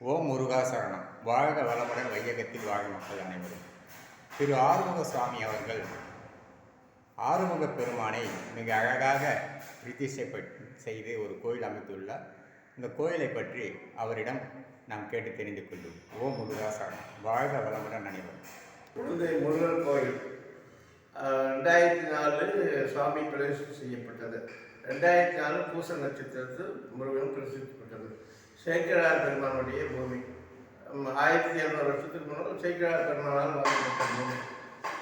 ஓம் முருகாசரணம் வாழ்க வளமுடன் வையகத்தில் வாழும் மக்கள் அனைவரும். திரு ஆறுமுக சுவாமி அவர்கள் ஆறுமுக பெருமானை மிக அழகாக பிரதிஷ்டை செய்து ஒரு கோயில் அமைத்துள்ளார். இந்த கோயிலை பற்றி அவரிடம் நாம் கேட்டு தெரிந்து கொள்வோம். ஓம் முருகாசரணம் வாழ்க வளமுடன் அனைவரும். குழந்தை முருகன் கோயில் ரெண்டாயிரத்தி நாலு சுவாமி பிரதிஷ்டை செய்யப்பட்டது. ரெண்டாயிரத்தி நாலு பூச நட்சத்திரத்தில் முருகன் பெற்றது சேக்கரார் பெருமானுடைய பூமி. ஆயிரத்தி இரநூறு வருஷத்துக்கு முன்னால் சேக்கரார் பெருமானால் வாங்கப்பட்ட பூமி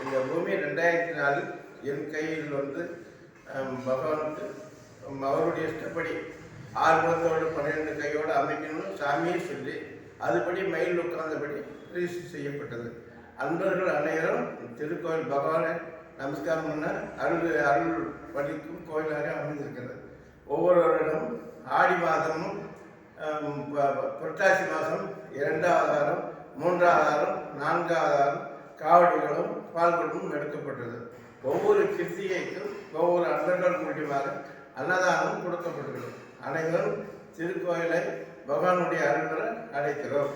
இந்த பூமி ரெண்டாயிரத்தி நாலில் என் கையில் வந்து பகவானுக்கு அவருடைய இஷ்டப்படி ஆறு முகத்தோடு பன்னிரெண்டு கையோடு அமைக்கணும்னு சாமியே சொல்லி அதுபடி மயில் உட்கார்ந்தபடி ரிஜிஸ்டர் செய்யப்பட்டது. அன்பர்கள் அனைவரும் திருக்கோயில் பகவானை நமஸ்காரம் பண்ண அருள் அருள் பள்ளிக்கும் கோயிலாக அமைந்திருக்கிறது. ஒவ்வொரு வருடம் ஆடி மாதமும் ப- புரட்டாசி மாதம் இரண்டாவது மூன்றாவதாரம் மூன்றாவது நான்காவது காவடிகளும் பால்குடமும் எடுக்கப்பட்டது ஒவ்வொரு கிருத்திகைக்கும் ஒவ்வொரு அன்பர்கள் மூலியமாக அன்னதானம் கொடுக்கப்படுகிறது அனைவரும் திருக்கோயிலை பகவானுடைய அருள்களை அழைக்கிறோம்.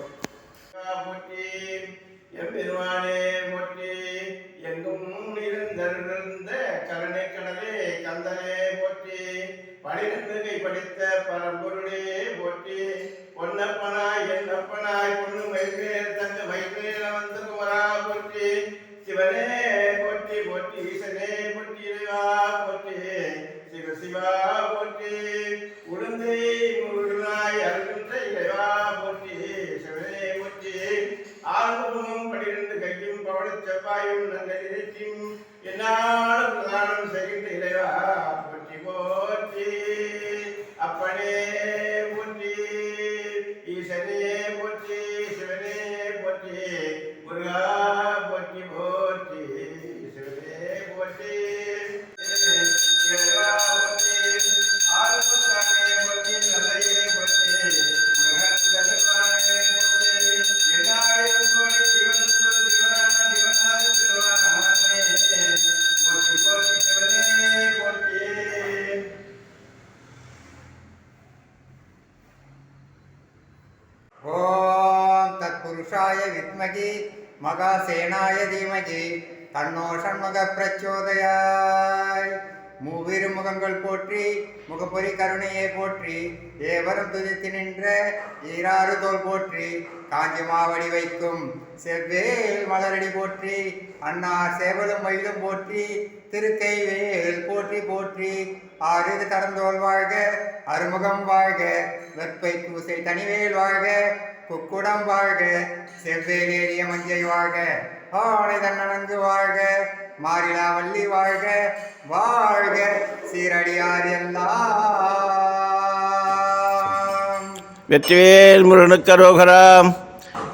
எம் எம்பெருமானே கந்தனே போற்றி பனிரெண்டு படித்த பரம்பொருளே போற்றி. பொன்னப்பனாய் என்னப்பனாய் பொண்ணு வைமேல் தங்க வைமேல வந்து குமரா போற்றி. சிவனே போற்றி போற்றி ஈசனே போற்றி இறைவா போற்றி. சிவ சிவா போற்றி. உளுந்தை முருகனாய் அருகின்ற இறைவா போற்றி. சிவனே போற்றி. ஆறுமுகமும் பனிரெண்டு கையும் பவளச் செவ்வாயும் நல்ல என்னால் பிரதானம் செய்கின்ற இறைவா. ஓம் தத்புருஷாய வித்மகி மகாசேனாய தீமகி தன்னோ ஷண்முக பிரச்சோதயாய். மூவிரு முகங்கள் போற்றி முகப்பொறி கருணையை போற்றி ஏவரும் துதித்து நின்ற ஈராறு தோல் போற்றி காஞ்சி மாவடி வைக்கும் செவ்வேல் மலரடி போற்றி அண்ணா சேவலும் மயிலும் போற்றி திருக்கைவேல் போற்றி போற்றி ஆறு கடந்தோல் வாழ்க அருமுகம் வாழ்க வெப்பை பூசை தனிவேல் வாழ்க குக்குடம் வாழ்க செவ்வேலேறிய மஞ்சை வாழ்க ஆடை தன்னணங்கு வாழ்க மாறிலா வள்ளி வாழ்க வாழ்க சீரடியார் எல்லாம். வெற்றிவேல் முருகனுக்கு அரோகராம்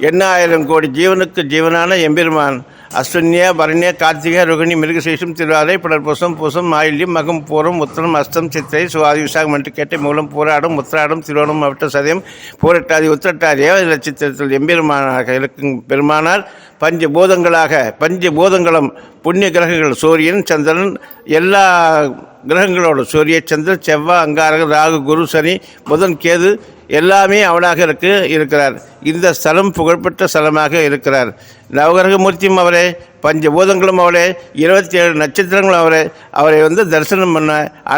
எண்ணாயிரம் கோடி ஜீவனுக்கு ஜீவனான எம்பெருமான். அஸ்வன்யா பரண்ய கார்த்திகா ரோகிணி மிருகசேஷம் திருவாலை புனர்பூசம் பூசம் ஆயில்யம் மகம் பூரம் உத்தரம் அஸ்தம் சித்திரை சுவாதி விசாகம் என்று கேட்ட மூலம் போராடும் உத்திராடம் திருவோணம் அவட்ட சதயம் போரட்டாதி உத்திரட்டாதியா நட்சத்திரத்தில் எம்பெருமானாக இருக்கும் பெருமானார் பஞ்ச பூதங்களாக பஞ்ச பூதங்களும் புண்ணிய கிரகங்கள் சூரியன் சந்திரன் எல்லா கிரகங்களோட சூரிய சந்திரன் செவ்வாய் அங்காரக ராகு குரு சனி புதன் கேது எல்லாமே அவனாக இருக்கு இருக்கிறார். இந்த ஸ்தலம் புகழ்பெற்ற ஸ்தலமாக இருக்கிறார். நவகிரகமூர்த்தியும் அவரே பஞ்சபூதங்களும் அவரே இருபத்தி ஏழு நட்சத்திரங்களும் அவரே அவரை வந்து தரிசனம் பண்ண